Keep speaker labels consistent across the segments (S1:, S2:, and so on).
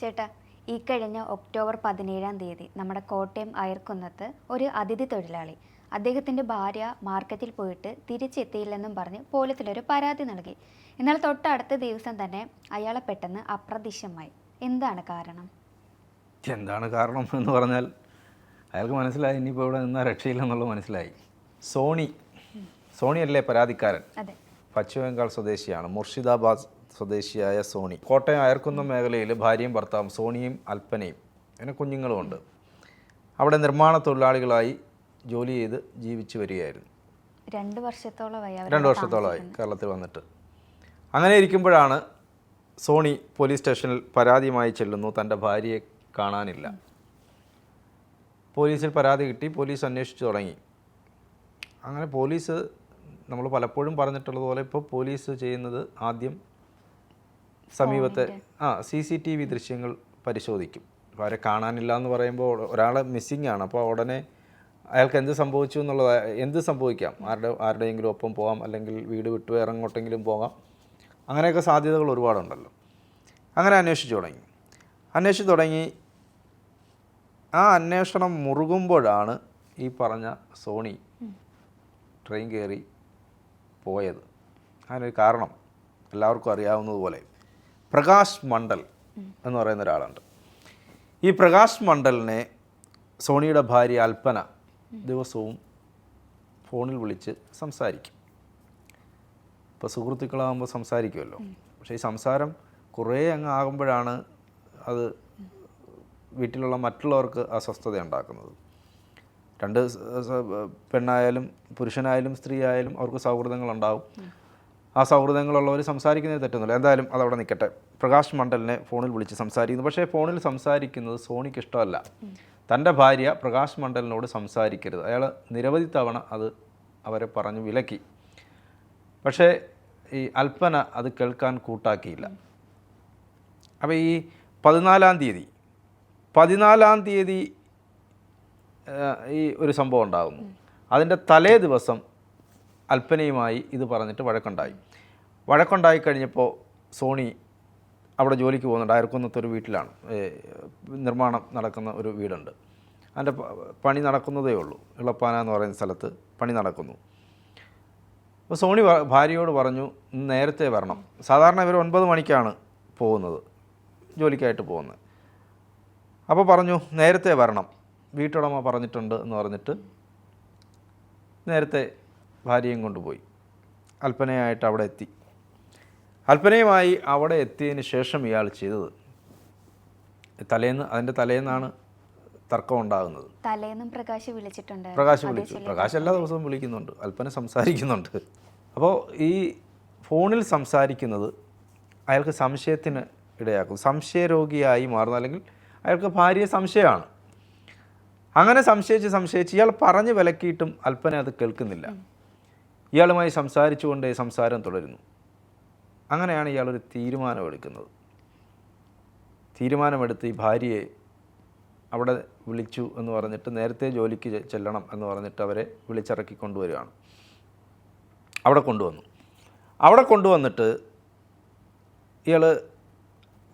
S1: ചേട്ടാ ഈ കഴിഞ്ഞ ഒക്ടോബർ പതിനേഴാം തീയതി നമ്മുടെ കോട്ടയം അയർക്കുന്നത്ത് ഒരു അതിഥി തൊഴിലാളി അദ്ദേഹത്തിന്റെ ഭാര്യ മാർക്കറ്റിൽ പോയിട്ട് തിരിച്ചെത്തിയില്ലെന്നും പറഞ്ഞ് പോലീസിലൊരു പരാതി നൽകി. എന്നാൽ തൊട്ടടുത്ത ദിവസം തന്നെ അയാളെ പെട്ടെന്ന് അപ്രത്യക്ഷമായി. എന്താണ് കാരണം?
S2: എന്താണ് കാരണം എന്ന് പറഞ്ഞാൽ അയാൾക്ക് മനസ്സിലായി ഇനിയിപ്പോൾ ഇവിടെ നിന്നാൽ രക്ഷയില്ലെന്നുള്ളത് മനസ്സിലായി. സോണി. സോണിയല്ലേ പരാതിക്കാരൻ?
S1: അതെ.
S2: പശ്ചിമ ബംഗാൾ സ്വദേശിയാണ്. മുർഷിദാബാദ് സ്വദേശിയായ സോണി. കോട്ടയം അയർക്കുന്നം മേഖലയിൽ ഭാര്യയും ഭർത്താവും സോണിയും അൽപ്പനയും അങ്ങനെ കുഞ്ഞുങ്ങളുമുണ്ട് അവിടെ നിർമ്മാണ തൊഴിലാളികളായി ജോലി ചെയ്ത് ജീവിച്ചു വരികയായിരുന്നു.
S1: രണ്ട് വർഷത്തോളമായി
S2: രണ്ട് വർഷത്തോളമായി കേരളത്തിൽ വന്നിട്ട്. അങ്ങനെ ഇരിക്കുമ്പോഴാണ് സോണി പോലീസ് സ്റ്റേഷനിൽ പരാതിയുമായി ചെല്ലുന്നു. തന്റെ ഭാര്യയെ കാണാനില്ല. പോലീസിൽ പരാതി കിട്ടി. പോലീസ് അന്വേഷിച്ചു തുടങ്ങി. അങ്ങനെ പോലീസ് നമ്മൾ പലപ്പോഴും പറഞ്ഞിട്ടുള്ളതുപോലെ ഇപ്പോൾ പോലീസ് ചെയ്യുന്നത് ആദ്യം സമീപത്തെ ആ സി സി ടി വി ദൃശ്യങ്ങൾ പരിശോധിക്കും. അപ്പോൾ അവരെ കാണാനില്ല എന്ന് പറയുമ്പോൾ ഒരാളെ മിസ്സിംഗ് ആണ്. അപ്പോൾ ഉടനെ അയാൾക്ക് എന്ത് സംഭവിച്ചു എന്നുള്ളത് എന്ത് സംഭവിക്കാം? ആരുടെ ആരുടെയെങ്കിലും ഒപ്പം പോകാം അല്ലെങ്കിൽ വീട് വിട്ട് വേറെ എങ്ങോട്ടെങ്കിലും പോകാം. അങ്ങനെയൊക്കെ സാധ്യതകൾ ഒരുപാടുണ്ടല്ലോ. അങ്ങനെ അന്വേഷിച്ചു തുടങ്ങി. അന്വേഷിച്ചു തുടങ്ങി. ആ അന്വേഷണം മുറുകുമ്പോഴാണ് ഈ പറഞ്ഞ സോണി ട്രെയിൻ കയറി പോയത്. അതിനൊരു കാരണം എല്ലാവർക്കും അറിയാവുന്നതുപോലെ. പ്രകാശ് മണ്ഡൽ എന്ന് പറയുന്ന ഒരാളുണ്ട്. ഈ പ്രകാശ് മണ്ഡലിനെ സോണിയുടെ ഭാര്യ അൽപ്പന ദിവസവും ഫോണിൽ വിളിച്ച് സംസാരിക്കും. ഇപ്പോൾ സുഹൃത്തുക്കളാകുമ്പോൾ സംസാരിക്കുമല്ലോ പക്ഷേ ഈ സംസാരം കുറേ അങ്ങ് ആകുമ്പോഴാണ് അത് വീട്ടിലുള്ള മറ്റുള്ളവർക്ക് അസ്വസ്ഥത ഉണ്ടാക്കുന്നത് രണ്ട് പെണ്ണായാലും പുരുഷനായാലും സ്ത്രീ ആയാലും അവർക്ക് സൗഹൃദങ്ങളുണ്ടാവും. ആ സൗഹൃദങ്ങളുള്ളവർ സംസാരിക്കുന്നത് തെറ്റൊന്നുമില്ല. എന്തായാലും അതവിടെ നിൽക്കട്ടെ. പ്രകാശ് മണ്ഡലിനെ ഫോണിൽ വിളിച്ച് സംസാരിക്കുന്നു. പക്ഷേ ഫോണിൽ സംസാരിക്കുന്നത് സോണിക്ക് ഇഷ്ടമല്ല. തന്റെ ഭാര്യ പ്രകാശ് മണ്ഡലിനോട് സംസാരിക്കരുത്. അയാൾ നിരവധി തവണ അത് അവരെ പറഞ്ഞു വിലക്കി. പക്ഷേ ഈ അൽപ്പന അത് കേൾക്കാൻ കൂട്ടാക്കിയില്ല. അപ്പോൾ ഈ പതിനാലാം തീയതി പതിനാലാം തീയതി ഈ ഒരു സംഭവം ഉണ്ടാകുന്നു. അതിന്റെ തലേ ദിവസം അൽപ്പനയുമായി ഇത് പറഞ്ഞിട്ട് വഴക്കുണ്ടായി. വഴക്കുണ്ടായി കഴിഞ്ഞപ്പോൾ സോണി അവിടെ ജോലിക്ക് പോകുന്നുണ്ട്. അയർക്കുന്നത്തൊരു വീട്ടിലാണ്. നിർമ്മാണം നടക്കുന്ന ഒരു വീടുണ്ട്. അതിന്റെ പണി നടക്കുന്നതേ ഉള്ളൂ. ഇളപ്പാന എന്ന് പറയുന്ന സ്ഥലത്ത് പണി നടക്കുന്നു. അപ്പോൾ സോണി ഭാര്യയോട് പറഞ്ഞു നേരത്തെ വരണം. സാധാരണ ഇവർ ഒൻപത് മണിക്കാണ് പോകുന്നത്. ജോലിക്കായിട്ട് പോകുന്നത് അപ്പോൾ പറഞ്ഞു നേരത്തെ വരണം. വീട്ടുടമ പറഞ്ഞിട്ടുണ്ട് എന്ന് പറഞ്ഞിട്ട് നേരത്തെ ഭാര്യയും കൊണ്ടുപോയി. അൽപ്പനയായിട്ട് അവിടെ എത്തി. അൽപ്പനയുമായി അവിടെ എത്തിയതിന് ശേഷം ഇയാൾ ചെയ്തത് തലേന്ന് അതിന്റെ തലേന്നാണ് തർക്കം ഉണ്ടാകുന്നത്.
S1: തലേന്നും പ്രകാശ് വിളിച്ചിട്ടുണ്ട്.
S2: പ്രകാശ് വിളിച്ചു. പ്രകാശ് എല്ലാ ദിവസവും വിളിക്കുന്നുണ്ട്. അല്പന സംസാരിക്കുന്നുണ്ട്. അപ്പോൾ ഈ ഫോണിൽ സംസാരിക്കുന്നത് അയാൾക്ക് സംശയത്തിന് ഇടയാക്കും സംശയരോഗിയായി മാറുന്ന അല്ലെങ്കിൽ അയാൾക്ക് ഭാര്യ സംശയമാണ്. അങ്ങനെ സംശയിച്ച് സംശയിച്ച് ഇയാൾ പറഞ്ഞ് വിലക്കിയിട്ടും അല്പന അത് കേൾക്കുന്നില്ല. ഇയാളുമായി സംസാരിച്ചുകൊണ്ട് സംസാരം തുടരുന്നു. അങ്ങനെയാണ് ഇയാളൊരു തീരുമാനമെടുക്കുന്നത് തീരുമാനമെടുത്ത് ഈ ഭാര്യയെ അവിടെ വിളിച്ചു എന്ന് പറഞ്ഞിട്ട് നേരത്തെ ജോലിക്ക് ചെല്ലണം എന്ന് പറഞ്ഞിട്ട് അവരെ വിളിച്ചിറക്കി കൊണ്ടുവരികയാണ്. അവിടെ കൊണ്ടുവന്നു. അവിടെ കൊണ്ടുവന്നിട്ട് ഇയാൾ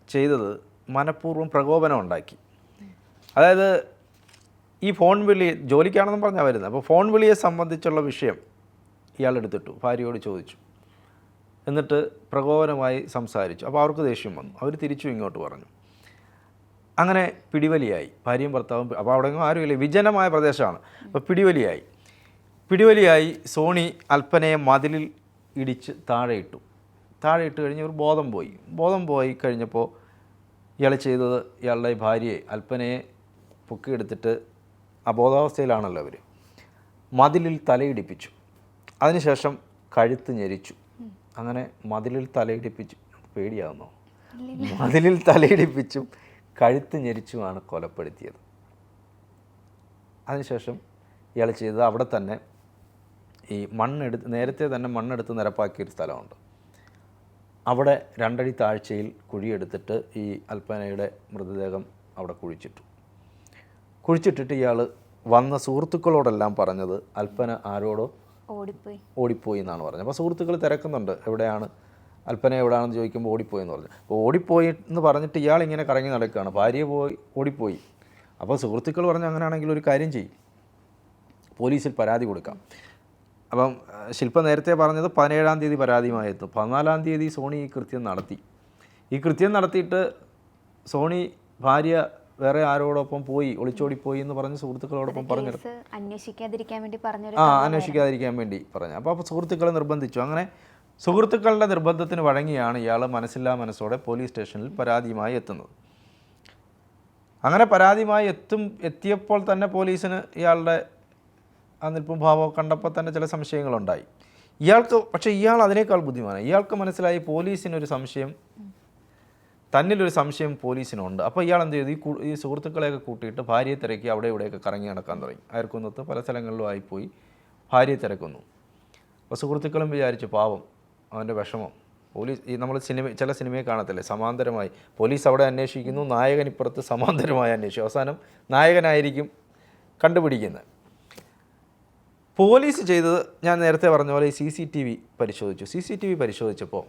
S2: ചെയ്തത് മനഃപൂർവം പ്രകോപനം ഉണ്ടാക്കി. അതായത് ഈ ഫോൺ വിളി ജോലിക്കാണെന്ന് പറഞ്ഞാൽ വരുന്നത്. അപ്പോൾ ഫോൺ വിളിയെ സംബന്ധിച്ചുള്ള വിഷയം ഇയാൾ എടുത്തിട്ടു ഭാര്യയോട് ചോദിച്ചു. എന്നിട്ട് പ്രകോപനമായി സംസാരിച്ചു. അപ്പോൾ അവർക്ക് ദേഷ്യം വന്നു. അവർ തിരിച്ചു ഇങ്ങോട്ട് പറഞ്ഞു. അങ്ങനെ പിടിവലിയായി. ഭാര്യയും ഭർത്താവും അപ്പോൾ അവിടെ ആരുമില്ല. വിജനമായ പ്രദേശമാണ്. അപ്പോൾ പിടിവലിയായി. പിടിവലിയായി സോണി അൽപ്പനയെ മതിലിൽ ഇടിച്ച് താഴെ ഇട്ടു താഴെ ഇട്ട് കഴിഞ്ഞ് ഒരു ബോധം പോയി. ബോധം പോയി കഴിഞ്ഞപ്പോൾ ഇയാൾ ചെയ്തത് ഇയാളുടെ ഭാര്യയെ അൽപ്പനയെ പൊക്കിയെടുത്തിട്ട് അബോധാവസ്ഥയിലാണല്ലോ അവർ മതിലിൽ തലയിടിപ്പിച്ചു. അതിനുശേഷം കഴുത്ത് ഞെരിച്ചു. അങ്ങനെ മതിലിൽ തലയിടിപ്പിച്ചു. പേടിയാവുന്നോ? മതിലിൽ തലയിടിപ്പിച്ചും കഴുത്ത് ഞെരിച്ചുമാണ് കൊലപ്പെടുത്തിയത്. അതിനുശേഷം ഇയാൾ ചെയ്തത് അവിടെ തന്നെ ഈ മണ്ണെടുത്ത് നേരത്തെ തന്നെ മണ്ണെടുത്ത് നിരപ്പാക്കിയൊരു സ്ഥലമുണ്ട്. അവിടെ രണ്ടടി താഴ്ചയിൽ കുഴിയെടുത്തിട്ട് ഈ അൽപ്പനയുടെ മൃതദേഹം അവിടെ കുഴിച്ചിട്ടു. കുഴിച്ചിട്ടിട്ട് ഇയാൾ വന്ന സുഹൃത്തുക്കളോടെല്ലാം പറഞ്ഞത് അൽപ്പന ആരോടോ
S1: ഓടിപ്പോയി.
S2: എന്നാണ് പറഞ്ഞത്. അപ്പോൾ സുഹൃത്തുക്കൾ തിരക്കുന്നുണ്ട്. എവിടെയാണ്? അല്പന എവിടെയാണെന്ന് ചോദിക്കുമ്പോൾ ഓടിപ്പോയി എന്ന് പറഞ്ഞു. അപ്പോൾ ഓടിപ്പോയി എന്ന് പറഞ്ഞിട്ട് ഇയാൾ ഇങ്ങനെ കറങ്ങി നടക്കുകയാണ്. ഭാര്യ പോയി ഓടിപ്പോയി. അപ്പോൾ സുഹൃത്തുക്കൾ പറഞ്ഞു അങ്ങനെയാണെങ്കിൽ ഒരു കാര്യം ചെയ്യും. പോലീസിൽ പരാതി കൊടുക്കാം. അപ്പം ശില്പ നേരത്തെ പറഞ്ഞത് പതിനേഴാം തീയതി പരാതിയുമായി പതിനാലാം തീയതി സോണി ഈ കൃത്യം നടത്തി. ഈ കൃത്യം നടത്തിയിട്ട് സോണി ഭാര്യ വേറെ ആരോടൊപ്പം പോയി ഒളിച്ചോടി പോയി എന്ന് പറഞ്ഞ് സുഹൃത്തുക്കളോടൊപ്പം പറഞ്ഞു
S1: അന്വേഷിക്കാതിരിക്കാൻ വേണ്ടി പറഞ്ഞു
S2: ആ അന്വേഷിക്കാതിരിക്കാൻ വേണ്ടി പറഞ്ഞു. അപ്പോൾ അപ്പോൾ സുഹൃത്തുക്കളെ നിർബന്ധിച്ചു. അങ്ങനെ സുഹൃത്തുക്കളുടെ നിർബന്ധത്തിന് വഴങ്ങിയാണ് ഇയാൾ മനസ്സില്ലാ മനസ്സോടെ പോലീസ് സ്റ്റേഷനിൽ പരാതിയുമായി എത്തുന്നത്. അങ്ങനെ പരാതിയുമായി എത്തും എത്തിയപ്പോൾ തന്നെ പോലീസിന് ഇയാളുടെ ആ നിൽപ്പും ഭാവം കണ്ടപ്പോൾ തന്നെ ചില സംശയങ്ങളുണ്ടായി. ഇയാൾക്ക് പക്ഷേ ഇയാൾ അതിനേക്കാൾ ബുദ്ധിമാനാണ് ഇയാൾക്ക് മനസ്സിലായി പോലീസിനൊരു സംശയം തന്നിലൊരു സംശയം പോലീസിനുണ്ട്. അപ്പോൾ ഇയാൾ എന്ത് ചെയ്തു? ഈ ഈ സുഹൃത്തുക്കളെയൊക്കെ കൂട്ടിയിട്ട് ഭാര്യയെ തിരക്കി അവിടെ ഇവിടെയൊക്കെ കറങ്ങി നടക്കാൻ തുടങ്ങി. അയർക്കുന്നത്ത് പല സ്ഥലങ്ങളിലും ആയിപ്പോയി ഭാര്യയെ തിരക്കുന്നു. അപ്പോൾ സുഹൃത്തുക്കളും വിചാരിച്ചു പാവം അവന്റെ വിഷമം. പോലീസ് ഈ നമ്മൾ സിനിമ ചില സിനിമയെ കാണത്തില്ലേ? സമാന്തരമായി. പോലീസ് അവിടെ അന്വേഷിക്കുന്നു. നായകൻ ഇപ്പുറത്ത് സമാന്തരമായി അന്വേഷിക്കും അവസാനം നായകനായിരിക്കും കണ്ടുപിടിക്കുന്നത്. പോലീസ് ചെയ്തത് ഞാൻ നേരത്തെ പറഞ്ഞ പോലെ സി സി ടി വി പരിശോധിച്ചു. സി സി ടി വി പരിശോധിച്ചപ്പോൾ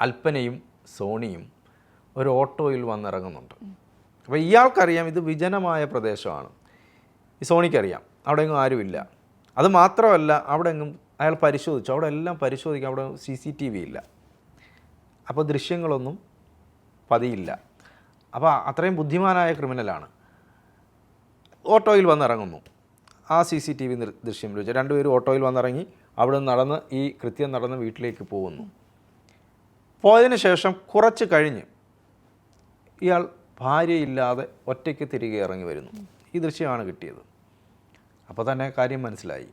S2: അൽപ്പനയും സോണിയും ഒരു ഓട്ടോയിൽ വന്നിറങ്ങുന്നുണ്ട്. അപ്പോൾ ഇയാൾക്കറിയാം ഇത് വിജനമായ പ്രദേശമാണ്. ഈ സോണിക്കറിയാം. അവിടെ എങ്ങും ആരുമില്ല. അത് മാത്രമല്ല അവിടെ എങ്ങും അയാൾ പരിശോധിച്ചു. അവിടെ എല്ലാം പരിശോധിക്കാം അവിടെ സി സി ടി വി ഇല്ല. അപ്പോൾ ദൃശ്യങ്ങളൊന്നും പതിയില്ല. അപ്പോൾ അത്രയും ബുദ്ധിമാനായ ക്രിമിനലാണ്. ഓട്ടോയിൽ വന്നിറങ്ങുന്നു. ആ സി സി ടി വി ദൃശ്യം ലഭിച്ചു രണ്ടുപേരും ഓട്ടോയിൽ വന്നിറങ്ങി അവിടെ നടന്ന് ഈ കൃത്യം നടന്ന് വീട്ടിലേക്ക് പോകുന്നു. പോയതിന് ശേഷം കുറച്ച് കഴിഞ്ഞ് ഇയാൾ ഭാര്യയില്ലാതെ ഒറ്റയ്ക്ക് തിരികെ ഇറങ്ങി വരുന്നു. ഈ ദൃശ്യമാണ് കിട്ടിയത്. അപ്പോൾ തന്നെ കാര്യം മനസ്സിലായി.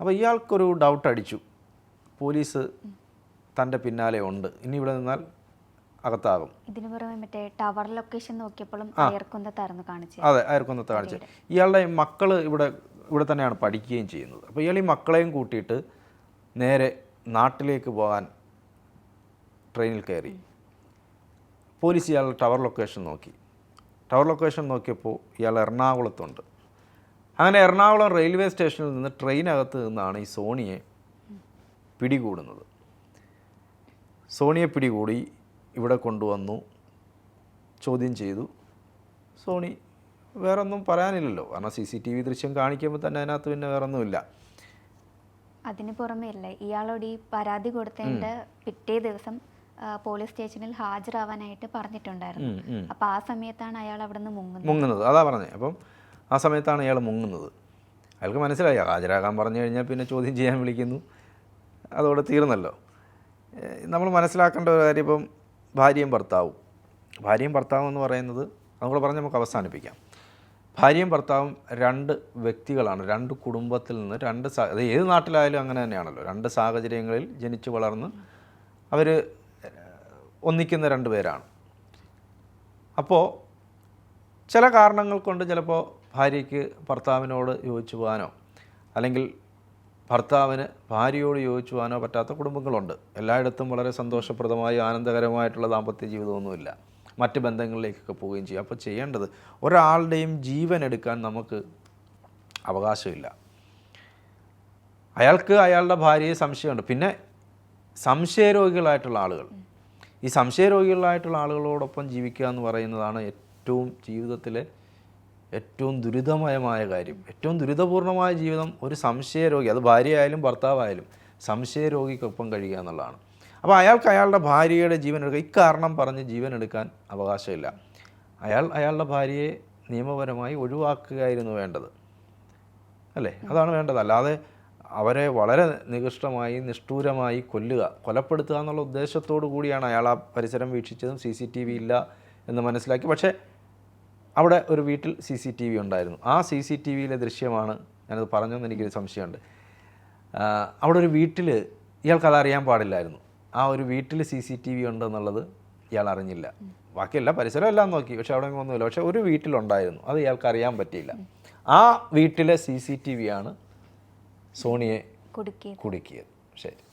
S2: അപ്പോൾ ഇയാൾക്കൊരു ഡൗട്ട് അടിച്ചു. പോലീസ് തന്റെ പിന്നാലെ ഉണ്ട്. ഇനി ഇവിടെ നിന്നാൽ അകത്താകും.
S1: ഇതിനു പുറമെ മറ്റേ ടവർ ലൊക്കേഷൻ നോക്കിയപ്പോഴും കാണിച്ചു കാണിച്ചത്.
S2: അതെ അയർക്കുന്നത്ത് കാണിച്ചത് ഇയാളുടെ മക്കൾ ഇവിടെ ഇവിടെ തന്നെയാണ് പഠിക്കുകയും ചെയ്യുന്നത്. അപ്പോൾ ഇയാൾ ഈ മക്കളെയും കൂട്ടിയിട്ട് നേരെ നാട്ടിലേക്ക് പോകാൻ ട്രെയിനിൽ കയറി. പോലീസ് ഇയാളുടെ ടവർ ലൊക്കേഷൻ നോക്കി. ടവർ ലൊക്കേഷൻ നോക്കിയപ്പോൾ ഇയാൾ എറണാകുളത്തുണ്ട്. അങ്ങനെ എറണാകുളം റെയിൽവേ സ്റ്റേഷനിൽ നിന്ന് ട്രെയിനകത്ത് നിന്നാണ് ഈ സോണിയെ പിടികൂടുന്നത്. സോണിയെ പിടികൂടി ഇവിടെ കൊണ്ടുവന്നു ചോദ്യം ചെയ്തു. സോണി വേറെ ഒന്നും പറയാനില്ലല്ലോ. കാരണം സി സി ടി വി ദൃശ്യം കാണിക്കുമ്പോൾ തന്നെ അതിനകത്ത് പിന്നെ വേറെ ഒന്നുമില്ല
S1: അതിന് പുറമേ അല്ലേ ഇയാളോട് ഈ പരാതി കൊടുത്തതിന്റെ പിറ്റേ ദിവസം പോലീസ് സ്റ്റേഷനിൽ ഹാജരാവാനായിട്ട് പറഞ്ഞിട്ടുണ്ടായിരുന്നു.
S2: ഉം, ഉം.
S1: അപ്പൊ ആ സമയത്താണ് അയാൾ അവിടെ നിന്ന് മുങ്ങുന്നത്.
S2: മുങ്ങുന്നത്. അതാ പറഞ്ഞത് അപ്പം ആ സമയത്താണ് അയാൾ മുങ്ങുന്നത്. അയാൾക്ക് മനസ്സിലായി. ഹാജരാകാൻ പറഞ്ഞു കഴിഞ്ഞാൽ പിന്നെ ചോദ്യം ചെയ്യാൻ വിളിക്കുന്നു. അതോടെ തീർന്നല്ലോ. നമ്മൾ മനസ്സിലാക്കേണ്ട ഒരു കാര്യം ഇപ്പം ഭാര്യയും ഭർത്താവും. ഭാര്യയും ഭർത്താവും എന്ന് പറയുന്നത് നമ്മൾ പറഞ്ഞ് നമുക്ക് അവസാനിപ്പിക്കാം. ഭാര്യയും ഭർത്താവും രണ്ട് വ്യക്തികളാണ്. രണ്ട് കുടുംബത്തിൽ നിന്ന് രണ്ട് സാ അത് ഏത് നാട്ടിലായാലും അങ്ങനെ തന്നെയാണല്ലോ. രണ്ട് സാഹചര്യങ്ങളിൽ ജനിച്ചു വളർന്ന് അവർ ഒന്നിക്കുന്ന രണ്ട് പേരാണ്. അപ്പോൾ ചില കാരണങ്ങൾ കൊണ്ട് ചിലപ്പോൾ ഭാര്യയ്ക്ക് ഭർത്താവിനോട് യോജിച്ചു പോകാനോ അല്ലെങ്കിൽ ഭർത്താവിന് ഭാര്യയോട് യോജിച്ചു പോകാനോ പറ്റാത്ത കുടുംബങ്ങളുണ്ട്. എല്ലായിടത്തും വളരെ സന്തോഷപ്രദമായി ആനന്ദകരമായിട്ടുള്ള ദാമ്പത്യ ജീവിതമൊന്നുമില്ല. മറ്റ് ബന്ധങ്ങളിലേക്കൊക്കെ പോവുകയും ചെയ്യും. അപ്പോൾ ചെയ്യേണ്ടത് ഒരാളുടെയും ജീവൻ എടുക്കാൻ നമുക്ക് അവകാശമില്ല. അയാൾക്ക് അയാളുടെ ഭാര്യയെ സംശയമുണ്ട്. പിന്നെ സംശയരോഗികളായിട്ടുള്ള ആളുകൾ. ഈ സംശയരോഗികളായിട്ടുള്ള ആളുകളോടൊപ്പം ജീവിക്കുക എന്ന് പറയുന്നതാണ് ഏറ്റവും ജീവിതത്തിലെ ഏറ്റവും ദുരിതമയമായ കാര്യം. ഏറ്റവും ദുരിതപൂർണമായ ജീവിതം ഒരു സംശയരോഗി അത് ഭാര്യയായാലും ഭർത്താവായാലും സംശയരോഗിക്കൊപ്പം കഴിയുക എന്നുള്ളതാണ്. അപ്പോൾ അയാൾക്ക് അയാളുടെ ഭാര്യയുടെ ജീവൻ എടുക്കുക ഇക്കാരണം പറഞ്ഞ് ജീവൻ എടുക്കാൻ അവകാശമില്ല. അയാൾ അയാളുടെ ഭാര്യയെ നിയമപരമായി ഒഴിവാക്കുകയായിരുന്നു വേണ്ടത്. അല്ലേ? അതാണ് വേണ്ടത്. അല്ലാതെ അവരെ വളരെ നികൃഷ്ടമായി നിഷ്ഠൂരമായി കൊല്ലുക കൊലപ്പെടുത്തുക എന്നുള്ള ഉദ്ദേശത്തോടു കൂടിയാണ് അയാൾ ആ പരിസരം വീക്ഷിച്ചതും സി സി ടി വി ഇല്ല എന്ന് മനസ്സിലാക്കി. പക്ഷേ അവിടെ ഒരു വീട്ടിൽ സി സി ടി വി ഉണ്ടായിരുന്നു. ആ സി സി ടി വിയിലെ ദൃശ്യമാണ് ഞാനത് പറഞ്ഞെന്ന് എനിക്കൊരു സംശയമുണ്ട്. അവിടെ ഒരു വീട്ടിൽ ഇയാൾക്ക് അതറിയാൻ പാടില്ലായിരുന്നു. ആ ഒരു വീട്ടിൽ സി സി ടി വി ഉണ്ടെന്നുള്ളത് ഇയാൾ അറിഞ്ഞില്ല. ബാക്കിയല്ല പരിസരം എല്ലാം നോക്കി പക്ഷെ അവിടെ ഒന്നുമില്ല. പക്ഷെ ഒരു വീട്ടിലുണ്ടായിരുന്നു. അത് ഇയാൾക്ക് അറിയാൻ പറ്റിയില്ല. ആ വീട്ടിലെ സി സി ടി വിയാണ് സോണിയെ കുടുക്കിയത്. ശരി.